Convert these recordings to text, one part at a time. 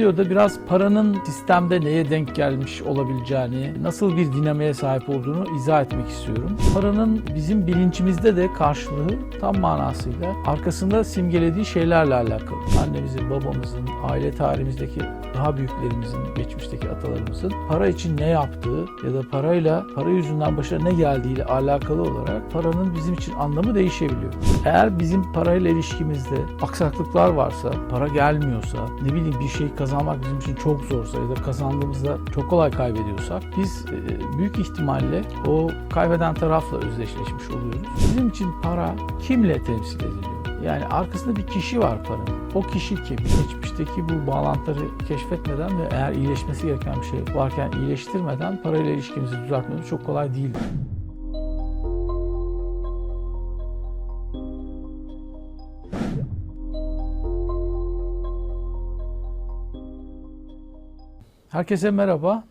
videoda biraz paranın sistemde neye denk gelmiş olabileceğini, nasıl bir dinamiğe sahip olduğunu izah etmek istiyorum. Paranın bizim bilincimizde de karşılığı tam manasıyla arkasında simgelediği şeylerle alakalı. Annemizin, babamızın, aile tarihimizdeki daha büyüklerimizin, geçmişteki atalarımızın para için ne yaptığı ya da parayla, para yüzünden başına ne geldiğiyle alakalı olarak paranın bizim için anlamı değişebiliyor. Eğer bizim parayla ilişkimizde aksaklıklar varsa, para gelmiyorsa, ne bileyim bir şey kazanmak bizim için çok zorsa ya da kazandığımızda çok kolay kaybediyorsak biz e, büyük ihtimalle o kaybeden tarafla özdeşleşmiş oluyoruz. Bizim için para kimle temsil ediliyor? Yani arkasında bir kişi var paranın. O kişi kim? Geçmişteki bu bağlantıları keşfetmeden ve eğer iyileşmesi gereken bir şey varken iyileştirmeden parayla ilişkimizi düzeltmemiz çok kolay değil. Herkese merhaba.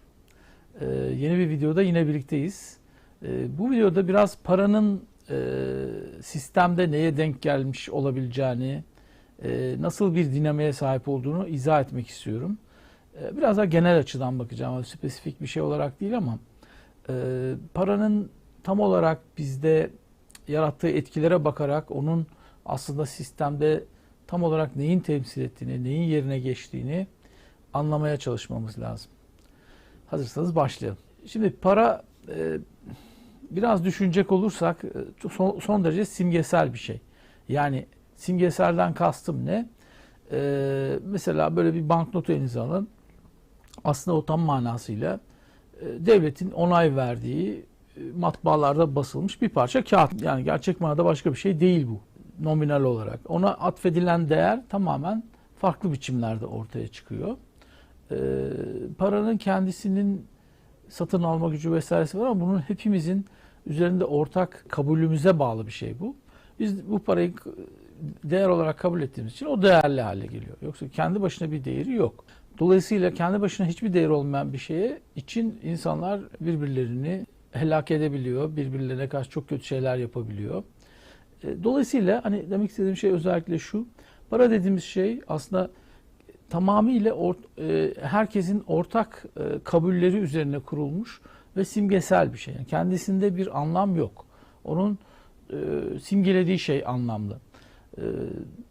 Ee, yeni bir videoda yine birlikteyiz. Ee, bu videoda biraz paranın sistemde neye denk gelmiş olabileceğini, e, nasıl bir dinamiğe sahip olduğunu izah etmek istiyorum. E, biraz daha genel açıdan bakacağım, spesifik bir şey olarak değil ama e, paranın tam olarak bizde yarattığı etkilere bakarak onun aslında sistemde tam olarak neyin temsil ettiğini, neyin yerine geçtiğini anlamaya çalışmamız lazım. Hazırsanız başlayalım. Şimdi para e, biraz düşünecek olursak e, son, son derece simgesel bir şey. Yani simgeselden kastım ne? E, mesela böyle bir banknotu elinize alın. Aslında o tam manasıyla e, devletin onay verdiği e, matbaalarda basılmış bir parça kağıt. Yani gerçek manada başka bir şey değil bu nominal olarak. Ona atfedilen değer tamamen farklı biçimlerde ortaya çıkıyor. Ee, paranın kendisinin satın alma gücü vesairesi var ama bunun hepimizin üzerinde ortak kabulümüze bağlı bir şey bu. Biz bu parayı değer olarak kabul ettiğimiz için o değerli hale geliyor. Yoksa kendi başına bir değeri yok. Dolayısıyla kendi başına hiçbir değeri olmayan bir şeye için insanlar birbirlerini helak edebiliyor. Birbirlerine karşı çok kötü şeyler yapabiliyor. E, Dolayısıyla hani demek istediğim şey özellikle şu. Para dediğimiz şey aslında tamamıyla or, e, herkesin ortak e, kabulleri üzerine kurulmuş ve simgesel bir şey. Yani kendisinde bir anlam yok. Onun e, simgelediği şey anlamlı. E,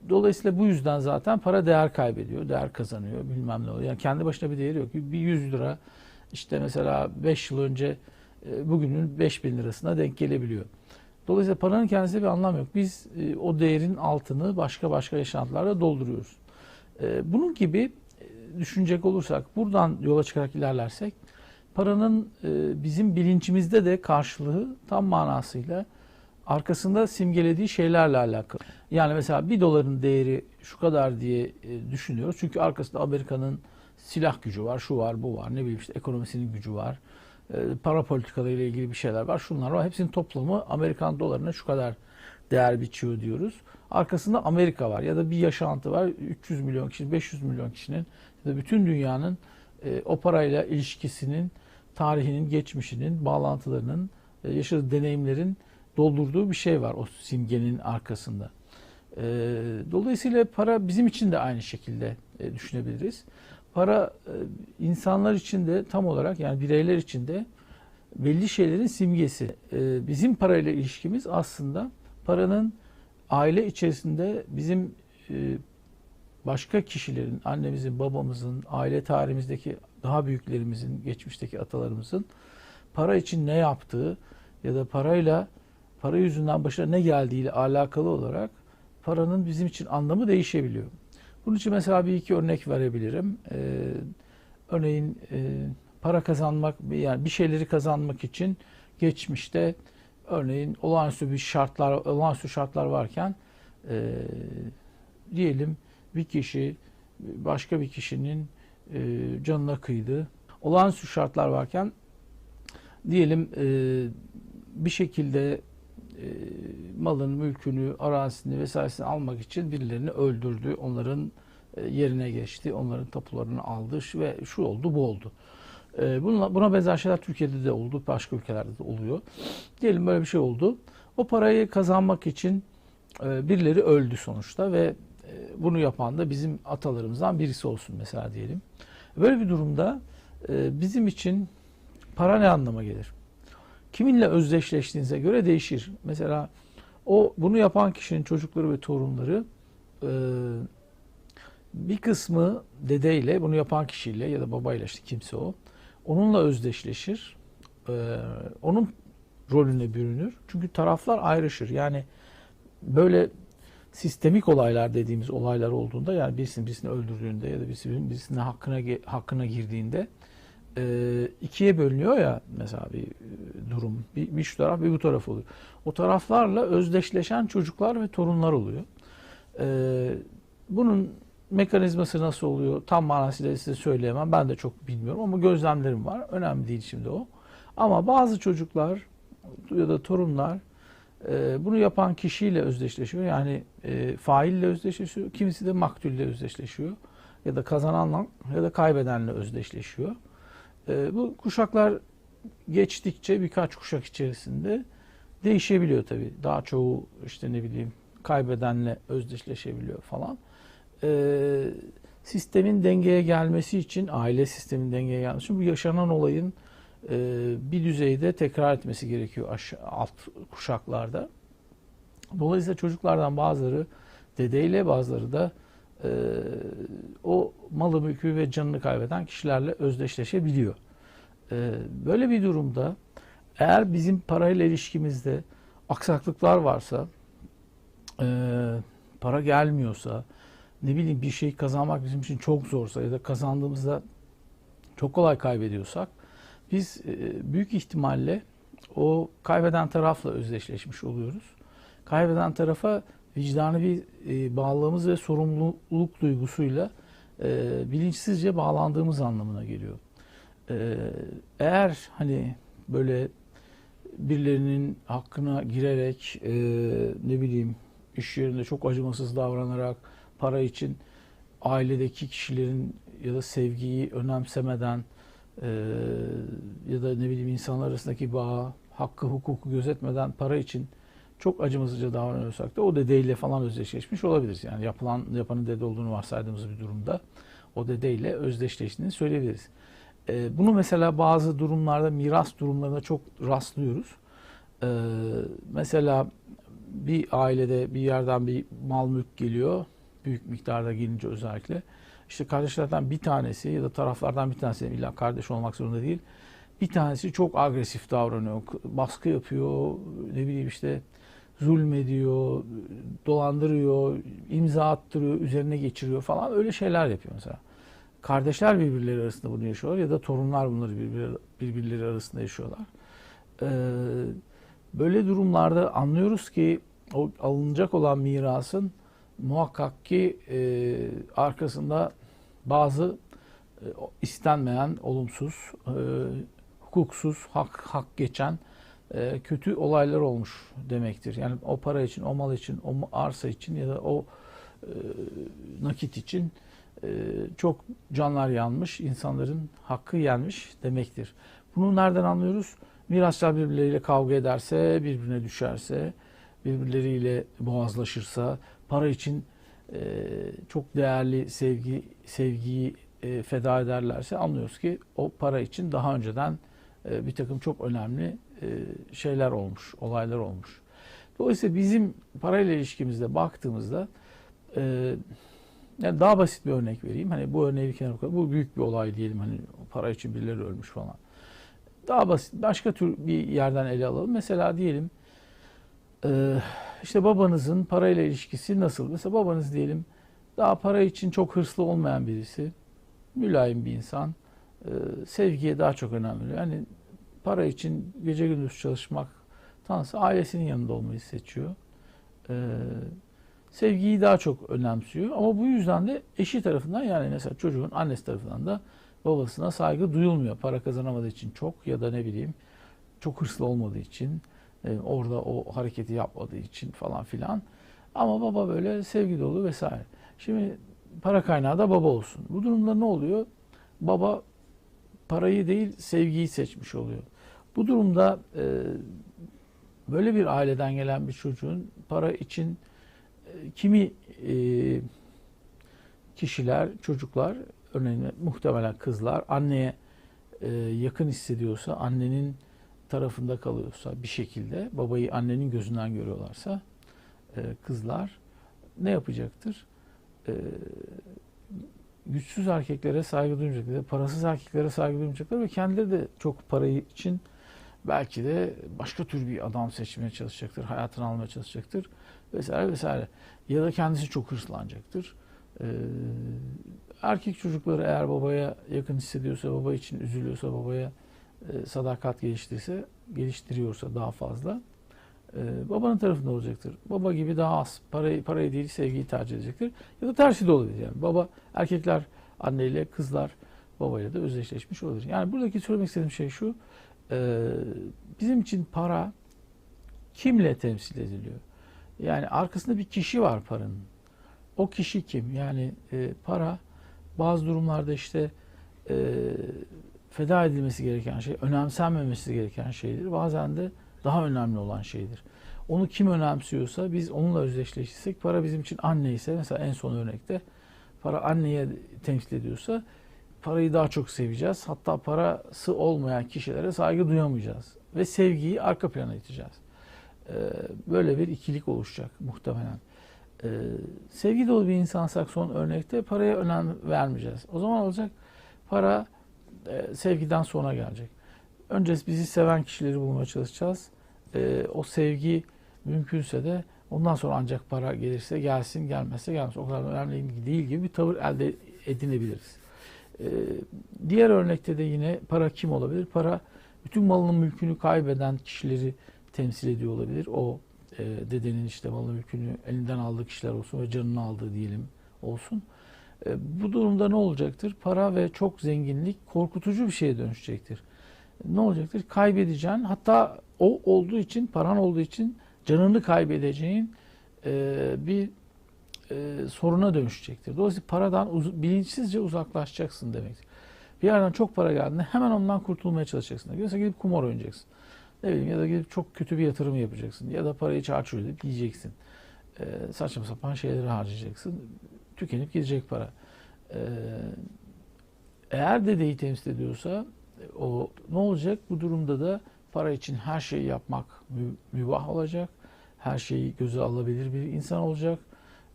dolayısıyla bu yüzden zaten para değer kaybediyor, değer kazanıyor, bilmem ne oluyor. Yani kendi başına bir değeri yok. Bir 100 lira işte mesela 5 yıl önce e, bugünün 5000 lirasına denk gelebiliyor. Dolayısıyla paranın kendisinde bir anlam yok. Biz e, o değerin altını başka başka yaşantılarla dolduruyoruz. E, bunun gibi e, düşünecek olursak, buradan yola çıkarak ilerlersek, paranın e, bizim bilincimizde de karşılığı tam manasıyla arkasında simgelediği şeylerle alakalı. Yani mesela bir doların değeri şu kadar diye e, düşünüyoruz. Çünkü arkasında Amerika'nın silah gücü var, şu var, bu var, ne bileyim işte ekonomisinin gücü var. E, para politikalarıyla ilgili bir şeyler var, şunlar var. Hepsinin toplamı Amerikan dolarına şu kadar değer biçiyor diyoruz. Arkasında Amerika var ya da bir yaşantı var. 300 milyon kişi, 500 milyon kişinin ya da bütün dünyanın o parayla ilişkisinin, tarihinin, geçmişinin, bağlantılarının, e, yaşadığı deneyimlerin doldurduğu bir şey var o simgenin arkasında. E, dolayısıyla para bizim için de aynı şekilde e, düşünebiliriz. Para insanlar için de tam olarak yani bireyler için de belli şeylerin simgesi. Bizim parayla ilişkimiz aslında paranın aile içerisinde bizim başka kişilerin, annemizin, babamızın, aile tarihimizdeki daha büyüklerimizin, geçmişteki atalarımızın para için ne yaptığı ya da parayla para yüzünden başına ne geldiğiyle alakalı olarak paranın bizim için anlamı değişebiliyor. Bunun için mesela bir iki örnek verebilirim. Ee, örneğin e, para kazanmak yani bir şeyleri kazanmak için geçmişte örneğin olağanüstü bir şartlar olağanüstü şartlar varken e, diyelim bir kişi başka bir kişinin e, canına kıydı. Olağanüstü şartlar varken diyelim e, bir şekilde e, malın, mülkünü, arazisini vesairesini almak için birilerini öldürdü. Onların e, yerine geçti. Onların tapularını aldı ve şu oldu, bu oldu. E, Buna, buna benzer şeyler Türkiye'de de oldu, başka ülkelerde de oluyor. Diyelim böyle bir şey oldu. O parayı kazanmak için e, birileri öldü sonuçta ve bunu yapan da bizim atalarımızdan birisi olsun mesela diyelim. Böyle bir durumda e, bizim için para ne anlama gelir? Kiminle özdeşleştiğinize göre değişir. Mesela o bunu yapan kişinin çocukları ve torunları e, bir kısmı dedeyle, bunu yapan kişiyle ya da babayla işte kimse o. Onunla özdeşleşir. E, onun rolüne bürünür. Çünkü taraflar ayrışır. Yani böyle sistemik olaylar dediğimiz olaylar olduğunda yani birisinin birisini öldürdüğünde ya da birisinin birisinin hakkına hakkına girdiğinde e, ikiye bölünüyor ya mesela bir e, durum. Bir, bir şu taraf bir bu taraf oluyor. O taraflarla özdeşleşen çocuklar ve torunlar oluyor. E, bunun mekanizması nasıl oluyor tam manasıyla size söyleyemem. Ben de çok bilmiyorum ama gözlemlerim var. Önemli değil şimdi o. Ama bazı çocuklar ya da torunlar e, bunu yapan kişiyle özdeşleşiyor. Yani e, faille özdeşleşiyor. Kimisi de maktulle özdeşleşiyor. Ya da kazananla ya da kaybedenle özdeşleşiyor. E, bu kuşaklar geçtikçe birkaç kuşak içerisinde değişebiliyor tabii. Daha çoğu işte ne bileyim kaybedenle özdeşleşebiliyor falan. E, sistemin dengeye gelmesi için, aile sistemin dengeye gelmesi için bu yaşanan olayın bir düzeyde tekrar etmesi gerekiyor alt kuşaklarda. Dolayısıyla çocuklardan bazıları dedeyle bazıları da e, o malı mülkü ve canını kaybeden kişilerle özdeşleşebiliyor. E, böyle bir durumda eğer bizim parayla ilişkimizde aksaklıklar varsa, e, para gelmiyorsa, ne bileyim bir şey kazanmak bizim için çok zorsa ya da kazandığımızda çok kolay kaybediyorsak biz e, büyük ihtimalle o kaybeden tarafla özdeşleşmiş oluyoruz. Kaybeden tarafa vicdanı bir e, bağlılığımız ve sorumluluk duygusuyla e, bilinçsizce bağlandığımız anlamına geliyor. Eğer hani böyle birilerinin hakkına girerek ne bileyim iş yerinde çok acımasız davranarak para için ailedeki kişilerin ya da sevgiyi önemsemeden e, ya da ne bileyim insanlar arasındaki bağ, hakkı, hukuku gözetmeden para için çok acımasızca davranıyorsak da o dedeyle falan özdeşleşmiş olabiliriz. Yani yapılan yapanın dede olduğunu varsaydığımız bir durumda o dedeyle özdeşleştiğini söyleyebiliriz. E, bunu mesela bazı durumlarda miras durumlarında çok rastlıyoruz. E, mesela bir ailede bir yerden bir mal mülk geliyor. Büyük miktarda gelince özellikle işte kardeşlerden bir tanesi ya da taraflardan bir tanesi illa kardeş olmak zorunda değil. Bir tanesi çok agresif davranıyor, baskı yapıyor, ne bileyim işte zulmediyor, dolandırıyor, imza attırıyor, üzerine geçiriyor falan öyle şeyler yapıyor mesela. Kardeşler birbirleri arasında bunu yaşıyorlar ya da torunlar bunları birbirleri, arasında yaşıyorlar. Ee, böyle durumlarda anlıyoruz ki o alınacak olan mirasın muhakkak ki e, arkasında bazı e, istenmeyen, olumsuz, e, hukuksuz, hak hak geçen e, kötü olaylar olmuş demektir. Yani o para için, o mal için, o arsa için ya da o e, nakit için e, çok canlar yanmış, insanların hakkı yenmiş demektir. Bunu nereden anlıyoruz? Mirasçılar birbirleriyle kavga ederse, birbirine düşerse, birbirleriyle boğazlaşırsa, para için e, çok değerli sevgi sevgiyi e, feda ederlerse anlıyoruz ki o para için daha önceden e, bir takım çok önemli e, şeyler olmuş, olaylar olmuş. Dolayısıyla bizim parayla ilişkimizde baktığımızda e, yani daha basit bir örnek vereyim. Hani bu örneği bir kenara koyalım. Bu büyük bir olay diyelim. Hani para için birileri ölmüş falan. Daha basit. Başka tür bir yerden ele alalım. Mesela diyelim e, işte babanızın parayla ilişkisi nasıl? Mesela babanız diyelim daha para için çok hırslı olmayan birisi, mülayim bir insan, e, sevgiye daha çok önem veriyor. Yani para için gece gündüz çalışmak tanısı ailesinin yanında olmayı seçiyor. E, sevgiyi daha çok önemsiyor ama bu yüzden de eşi tarafından yani mesela çocuğun annesi tarafından da babasına saygı duyulmuyor. Para kazanamadığı için çok ya da ne bileyim çok hırslı olmadığı için e, orada o hareketi yapmadığı için falan filan. Ama baba böyle sevgi dolu vesaire. Şimdi para kaynağı da baba olsun. Bu durumda ne oluyor? Baba parayı değil sevgiyi seçmiş oluyor. Bu durumda e, böyle bir aileden gelen bir çocuğun para için e, kimi e, kişiler, çocuklar, örneğin muhtemelen kızlar anneye e, yakın hissediyorsa, annenin tarafında kalıyorsa bir şekilde, babayı annenin gözünden görüyorlarsa e, kızlar ne yapacaktır? E, güçsüz erkeklere saygı duymayacaklar, parasız erkeklere saygı duymayacaklar ve kendileri de çok parayı için belki de başka tür bir adam seçmeye çalışacaktır, hayatını almaya çalışacaktır vesaire vesaire. Ya da kendisi çok hırslanacaktır. Ee, erkek çocukları eğer babaya yakın hissediyorsa, baba için üzülüyorsa, babaya e, sadakat geliştirirse, geliştiriyorsa daha fazla e, babanın tarafında olacaktır. Baba gibi daha az parayı, parayı değil sevgiyi tercih edecektir. Ya da tersi de olabilir yani. Baba erkekler anneyle, kızlar babayla da özdeşleşmiş olabilir. Yani buradaki söylemek istediğim şey şu. e, bizim için para kimle temsil ediliyor? Yani arkasında bir kişi var paranın. O kişi kim? Yani para bazı durumlarda işte feda edilmesi gereken şey, önemsenmemesi gereken şeydir. Bazen de daha önemli olan şeydir. Onu kim önemsiyorsa biz onunla özdeşleşirsek para bizim için anne ise mesela en son örnekte para anneye temsil ediyorsa parayı daha çok seveceğiz. Hatta parası olmayan kişilere saygı duyamayacağız. Ve sevgiyi arka plana iteceğiz. Ee, böyle bir ikilik oluşacak muhtemelen. Ee, sevgi dolu bir insansak son örnekte paraya önem vermeyeceğiz. O zaman olacak para e, sevgiden sonra gelecek. Önce bizi seven kişileri bulmaya çalışacağız. Ee, o sevgi mümkünse de ondan sonra ancak para gelirse gelsin, gelmezse gelmez. O kadar önemli değil gibi bir tavır elde edinebiliriz. Diğer örnekte de yine para kim olabilir? Para bütün malının mülkünü kaybeden kişileri temsil ediyor olabilir. O e, dedenin işte malı mülkünü elinden aldığı kişiler olsun ve canını aldığı diyelim olsun. E, bu durumda ne olacaktır? Para ve çok zenginlik korkutucu bir şeye dönüşecektir. Ne olacaktır? Kaybedeceğin hatta o olduğu için, paran olduğu için canını kaybedeceğin e, bir e, soruna dönüşecektir. Dolayısıyla paradan uz- bilinçsizce uzaklaşacaksın demektir. Bir yerden çok para geldiğinde hemen ondan kurtulmaya çalışacaksın. Mesela gidip kumar oynayacaksın. Ne bileyim ya da gidip çok kötü bir yatırım yapacaksın. Ya da parayı çarçur edip yiyeceksin. Ee, saçma sapan şeyleri harcayacaksın. Tükenip gidecek para. Ee, eğer dedeyi temsil ediyorsa o ne olacak? Bu durumda da para için her şeyi yapmak mü, mübah olacak. Her şeyi göze alabilir bir insan olacak.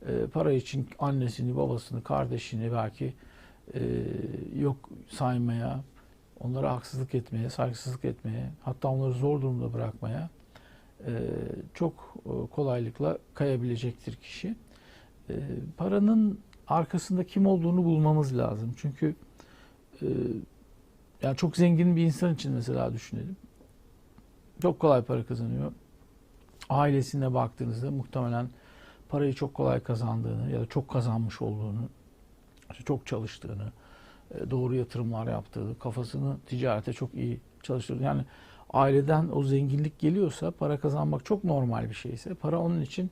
Ee, para için annesini, babasını, kardeşini belki e, yok saymaya, onlara haksızlık etmeye, saygısızlık etmeye, hatta onları zor durumda bırakmaya e, çok e, kolaylıkla kayabilecektir kişi. E, paranın arkasında kim olduğunu bulmamız lazım. Çünkü e, yani çok zengin bir insan için mesela düşünelim. Çok kolay para kazanıyor. Ailesine baktığınızda muhtemelen parayı çok kolay kazandığını ya da çok kazanmış olduğunu, çok çalıştığını, e, doğru yatırımlar yaptığı, kafasını ticarete çok iyi çalıştırdığı. Yani aileden o zenginlik geliyorsa para kazanmak çok normal bir şeyse para onun için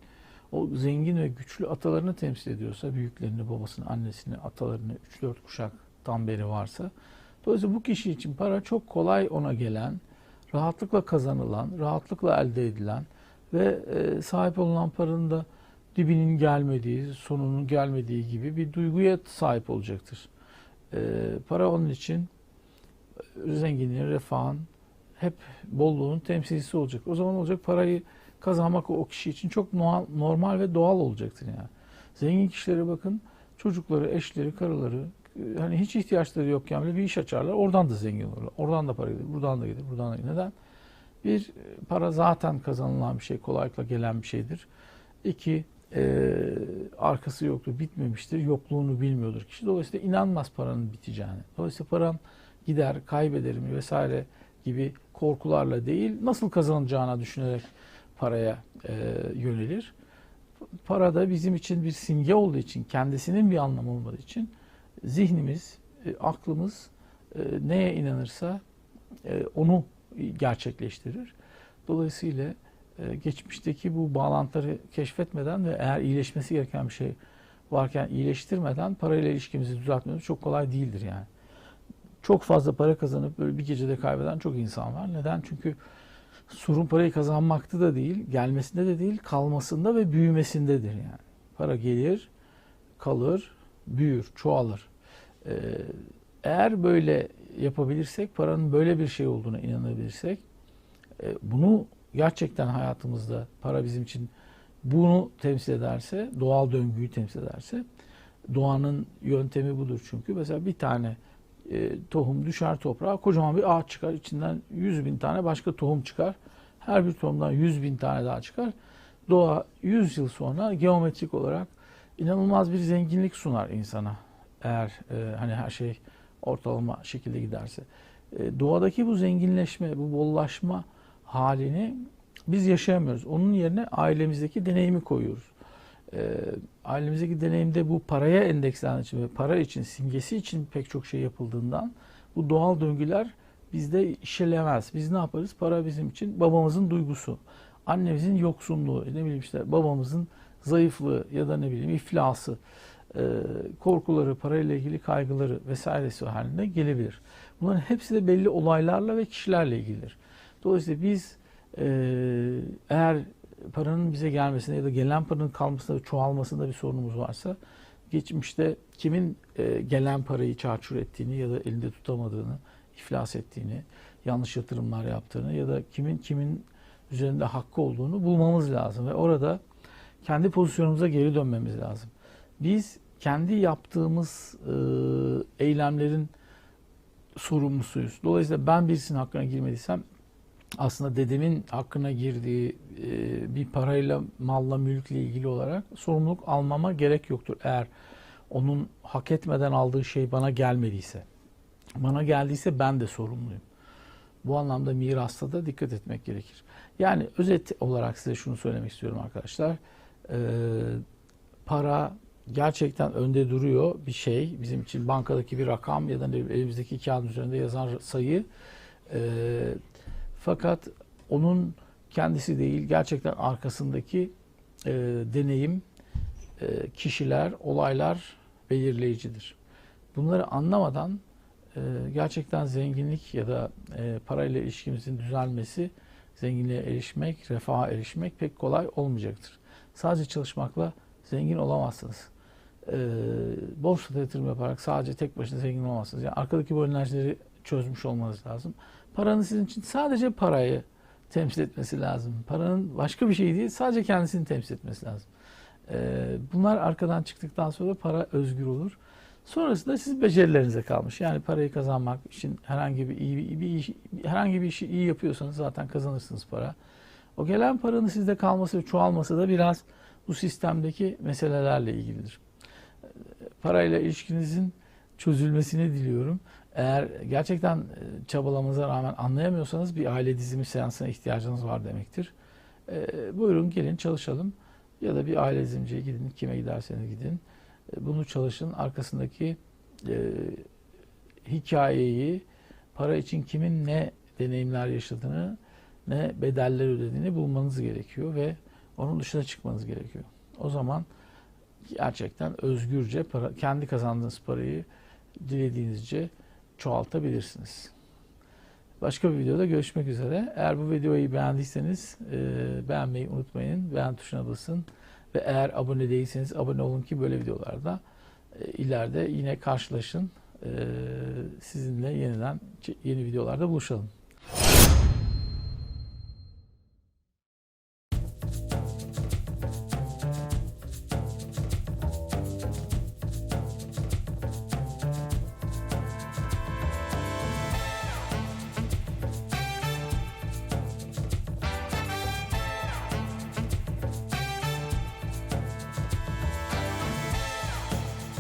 o zengin ve güçlü atalarını temsil ediyorsa büyüklerini, babasını, annesini, atalarını 3-4 kuşaktan beri varsa dolayısıyla bu kişi için para çok kolay ona gelen, rahatlıkla kazanılan, rahatlıkla elde edilen ve e, sahip olunan paranın da dibinin gelmediği, sonunun gelmediği gibi bir duyguya sahip olacaktır. E, para onun için zenginliğin, refahın, hep bolluğun temsilcisi olacak. O zaman olacak parayı kazanmak o kişi için çok normal ve doğal olacaktır yani. Zengin kişilere bakın, çocukları, eşleri, karıları hani hiç ihtiyaçları yokken bile bir iş açarlar. Oradan da zengin olurlar. Oradan da para gelir, buradan da gelir, buradan da gelir. Neden? Bir, para zaten kazanılan bir şey, kolaylıkla gelen bir şeydir. İki, e, arkası yoktur, bitmemiştir, yokluğunu bilmiyordur kişi. Dolayısıyla inanmaz paranın biteceğine. Dolayısıyla param gider, kaybederim vesaire gibi korkularla değil, nasıl kazanacağına düşünerek paraya e, yönelir. Para da bizim için bir simge olduğu için, kendisinin bir anlamı olmadığı için zihnimiz, e, aklımız e, neye inanırsa e, onu gerçekleştirir. Dolayısıyla e, geçmişteki bu bağlantıları keşfetmeden ve eğer iyileşmesi gereken bir şey varken iyileştirmeden parayla ilişkimizi düzeltmemiz çok kolay değildir yani. Çok fazla para kazanıp böyle bir gecede kaybeden çok insan var. Neden? Çünkü sorun parayı kazanmakta da değil, gelmesinde de değil, kalmasında ve büyümesindedir yani. Para gelir, kalır, büyür, çoğalır. Ee, eğer böyle yapabilirsek, paranın böyle bir şey olduğuna inanabilirsek, e, bunu gerçekten hayatımızda para bizim için bunu temsil ederse, doğal döngüyü temsil ederse, doğanın yöntemi budur çünkü. Mesela bir tane e, tohum düşer toprağa, kocaman bir ağaç çıkar. İçinden 100 bin tane başka tohum çıkar. Her bir tohumdan 100 bin tane daha çıkar. Doğa 100 yıl sonra geometrik olarak inanılmaz bir zenginlik sunar insana. Eğer e, hani her şey ortalama şekilde giderse. E, doğadaki bu zenginleşme, bu bollaşma halini biz yaşayamıyoruz. Onun yerine ailemizdeki deneyimi koyuyoruz. E, ailemizdeki deneyimde bu paraya endekslendiği için ve para için, simgesi için pek çok şey yapıldığından bu doğal döngüler bizde işlemez. Biz ne yaparız? Para bizim için babamızın duygusu, annemizin yoksunluğu, ne bileyim işte babamızın zayıflığı ya da ne bileyim iflası, e, korkuları, parayla ilgili kaygıları vesairesi haline gelebilir. Bunların hepsi de belli olaylarla ve kişilerle ilgilidir. Dolayısıyla biz e, eğer paranın bize gelmesine ya da gelen paranın kalmasında ve çoğalmasında bir sorunumuz varsa geçmişte kimin e, gelen parayı çarçur ettiğini ya da elinde tutamadığını, iflas ettiğini, yanlış yatırımlar yaptığını ya da kimin kimin üzerinde hakkı olduğunu bulmamız lazım ve orada kendi pozisyonumuza geri dönmemiz lazım. Biz kendi yaptığımız e, eylemlerin sorumlusuyuz. Dolayısıyla ben birisinin hakkına girmediysem aslında dedemin hakkına girdiği e, bir parayla, malla, mülkle ilgili olarak sorumluluk almama gerek yoktur. Eğer onun hak etmeden aldığı şey bana gelmediyse, bana geldiyse ben de sorumluyum. Bu anlamda mirasta da dikkat etmek gerekir. Yani özet olarak size şunu söylemek istiyorum arkadaşlar. Ee, para gerçekten önde duruyor bir şey. Bizim için bankadaki bir rakam ya da elimizdeki kağıt üzerinde yazan sayı. Ee, fakat onun kendisi değil, gerçekten arkasındaki e, deneyim, e, kişiler, olaylar belirleyicidir. Bunları anlamadan e, gerçekten zenginlik ya da e, parayla ilişkimizin düzelmesi, zenginliğe erişmek, refaha erişmek pek kolay olmayacaktır. Sadece çalışmakla zengin olamazsınız. E, borsada yatırım yaparak sadece tek başına zengin olamazsınız. Yani arkadaki bu enerjileri çözmüş olmanız lazım. Paranın sizin için sadece parayı temsil etmesi lazım. Paranın başka bir şey değil, sadece kendisini temsil etmesi lazım. Ee, bunlar arkadan çıktıktan sonra para özgür olur. Sonrasında siz becerilerinize kalmış. Yani parayı kazanmak için herhangi bir iyi bir, iş, herhangi bir işi iyi yapıyorsanız zaten kazanırsınız para. O gelen paranın sizde kalması ve çoğalması da biraz bu sistemdeki meselelerle ilgilidir. Parayla ilişkinizin çözülmesini diliyorum. Eğer gerçekten e, çabalamanıza rağmen anlayamıyorsanız bir aile dizimi seansına ihtiyacınız var demektir. E, buyurun gelin çalışalım ya da bir aile dizimciye gidin kime giderseniz gidin. E, bunu çalışın arkasındaki e, hikayeyi para için kimin ne deneyimler yaşadığını ne bedeller ödediğini bulmanız gerekiyor ve onun dışına çıkmanız gerekiyor. O zaman gerçekten özgürce para, kendi kazandığınız parayı dilediğinizce çoğaltabilirsiniz. Başka bir videoda görüşmek üzere. Eğer bu videoyu beğendiyseniz e, beğenmeyi unutmayın. Beğen tuşuna basın. Ve eğer abone değilseniz abone olun ki böyle videolarda e, ileride yine karşılaşın. E, sizinle yeniden yeni videolarda buluşalım.